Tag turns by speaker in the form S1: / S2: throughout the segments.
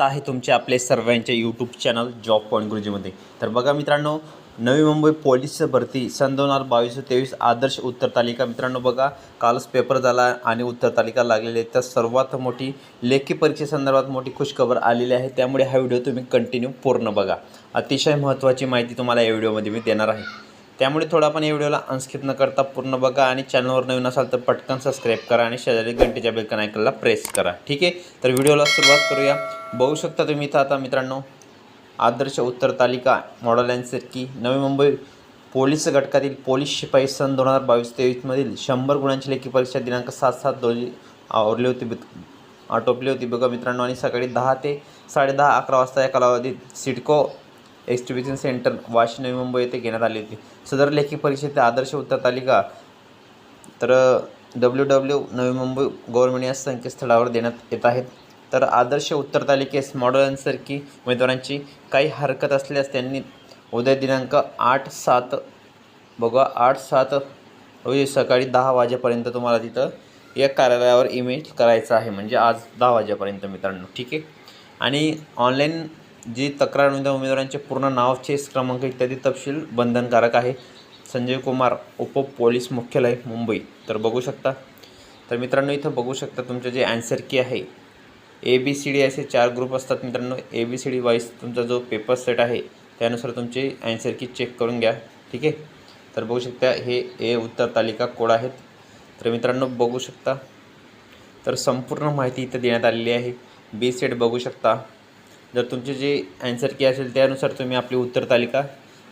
S1: आहे तुमचे आपले सर्वांचे यूट्यूब चॅनल जॉब पॉईंट गुरुजीमध्ये तर बघा मित्रांनो नवी मुंबई पोलीस भरती सन दोन हजार बावीस तेवीस आदर्श उत्तर तालिका. मित्रांनो बघा कालच पेपर झाला आणि उत्तर तालिका लागलेली आहे. तर सर्वात मोठी लेखी परीक्षेसंदर्भात मोठी खुशखबर आलेली आहे. त्यामुळे हा व्हिडिओ तुम्ही कंटिन्यू पूर्ण बघा. अतिशय महत्त्वाची माहिती तुम्हाला या व्हिडिओमध्ये मी देणार आहे. त्यामुळे थोडा आपण या व्हिडिओला अनस्किप न करता पूर्ण बघा आणि चॅनलवर नवीन असाल तर पटकन सबस्क्राईब करा आणि शेजारी घंटेच्या बेलकन ऐकला प्रेस करा. ठीक आहे? तर व्हिडिओला सुरुवात करूया. बघू शकता तुम्ही इथं आता मित्रांनो आदर्श उत्तर तालिका model answer key Navi Mumbai police घटकातील पोलीस शिपाई सन दोन हजार बावीस तेवीसमधील शंभर गुणांची लेखी परीक्षा दिनांक सात सात दोन्ही आवरली होती. आटोपली होती. बघा मित्रांनो आणि सकाळी दहा ते साडेदहा अकरा वाजता या कालावधीत सिडको एक्स्टिबिशन सेंटर वाशी नवी मुंबई येथे घेण्यात आली होती. सदर लेखी परीक्षेत आदर्श उत्तर तालिका तर W W Navi Mumbai government या संकेतस्थळावर देण्यात येत आहेत तर आदर्श उत्तर तालिकेस मॉडल उमेदवारांची काही हरकत असल्यास त्यांनी उद्या दिनांक आठ सात बघा आठ सात रोजी सकाळी दहा वाजेपर्यंत तुम्हाला तिथं या कार्यालयावर ईमेल करायचं आहे. म्हणजे आज दहा वाजेपर्यंत मित्रांनो. ठीक आहे? आणि ऑनलाईन जी तक्रार नोंदणी उमेदवारांचे पूर्ण नाव चेस क्रमांक इत्यादी तपशील बंधनकारक आहे. संजय कुमार उप पोलीस मुख्यालय मुंबई. तर बघू शकता. तर मित्रांनो इथं बघू शकता तुमचं जे ॲन्सर की आहे. ए बी सी डी असे चार ग्रुप असतात मित्रांनो. A B C D wise तुमचा जो पेपर सेट आहे त्यानुसार तुमची ॲन्सर की चेक करून घ्या. ठीक आहे? तर बघू शकता हे ए उत्तर तालिका कोड आहेत. तर मित्रांनो बघू शकता. तर संपूर्ण माहिती इथं देण्यात आलेली आहे. बी सेट बघू शकता. जर तुमचे जे ॲन्सर की असेल त्यानुसार तुम्ही आपली उत्तर तालिका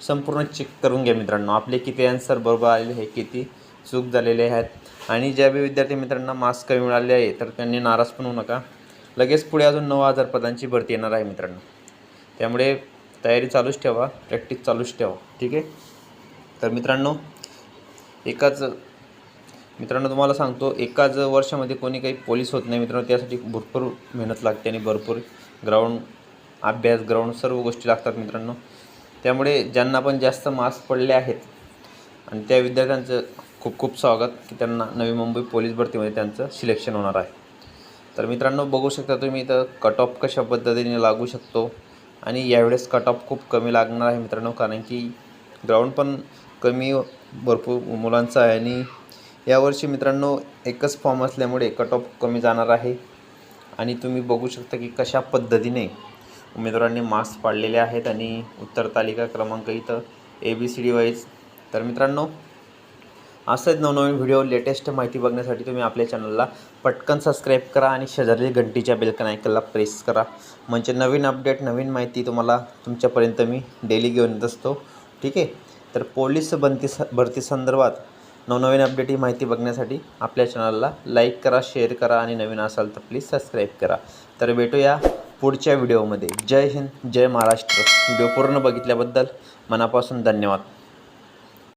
S1: संपूर्ण चेक करून घ्या मित्रांनो. आपले किती ॲन्सर बरोबर आलेले आहे किती चूक झालेले आहेत. आणि ज्या बी विद्यार्थी मित्रांना मार्क्स कमी मिळाले आहे तर त्यांनी नाराज पण होऊ नका. लगेच पुढे अजून नऊ हजार पदांची भरती येणार आहे मित्रांनो. त्यामुळे तयारी चालूच ठेवा प्रॅक्टिस चालूच ठेवा. ठीक आहे? तर मित्रांनो एकाच मित्रांनो तुम्हाला सांगतो एकाच वर्षामध्ये कोणी काही पोलीस होत नाही मित्रांनो. त्यासाठी भरपूर मेहनत लागते आणि भरपूर ग्राउंड अभ्यास ग्राउंड सर्व गोष्टी लागतात मित्रांनो. त्यामुळे ज्यांना पण जास्त मार्क्स पडले आहेत आणि त्या विद्यार्थ्यांचं खूप खूप स्वागत की त्यांना नवी मुंबई पोलीस भरतीमध्ये त्यांचं सिलेक्शन होणार आहे. तर मित्रांनो बघू शकता तुम्ही इथं कट ऑफ कशा पद्धतीने लागू शकतो आणि यावेळेस कट ऑफ खूप कमी लागणार आहे मित्रांनो कारण की ग्राउंड पण कमी भरपूर मुलांचं आहे आणि यावर्षी मित्रांनो एकच फॉर्म असल्यामुळे कट ऑफ कमी जाणार आहे. आणि तुम्ही बघू शकता की कशा पद्धतीने उमेदवारांनी मार्क्स पाडलेले आहेत आणि उत्तर तालिका क्रमांक इथं A B C D wise. तर मित्रांनो असंच नवनवीन व्हिडिओ. लेटेस्ट माहिती बघण्यासाठी तुम्ही आपल्या चॅनलला पटकन सबस्क्राईब करा आणि शेजारी घंटीच्या बेलकन ऐकायला प्रेस करा. म्हणजे नवीन अपडेट नवीन माहिती तुम्हाला तुमच्यापर्यंत मी डेली घेऊन येत असतो. ठीक आहे? तर पोलीस भरती भरती संदर्भात नवनवीन अपडेट ही माहिती बघण्यासाठी आपल्या चॅनलला लाईक करा शेअर करा आणि नवीन असाल तर प्लीज सबस्क्राईब करा. तर भेटूया पुढच्या व्हिडिओमध्ये. जय हिंद जय महाराष्ट्र. व्हिडिओ पूर्ण बघितल्याबद्दल मनापासून धन्यवाद.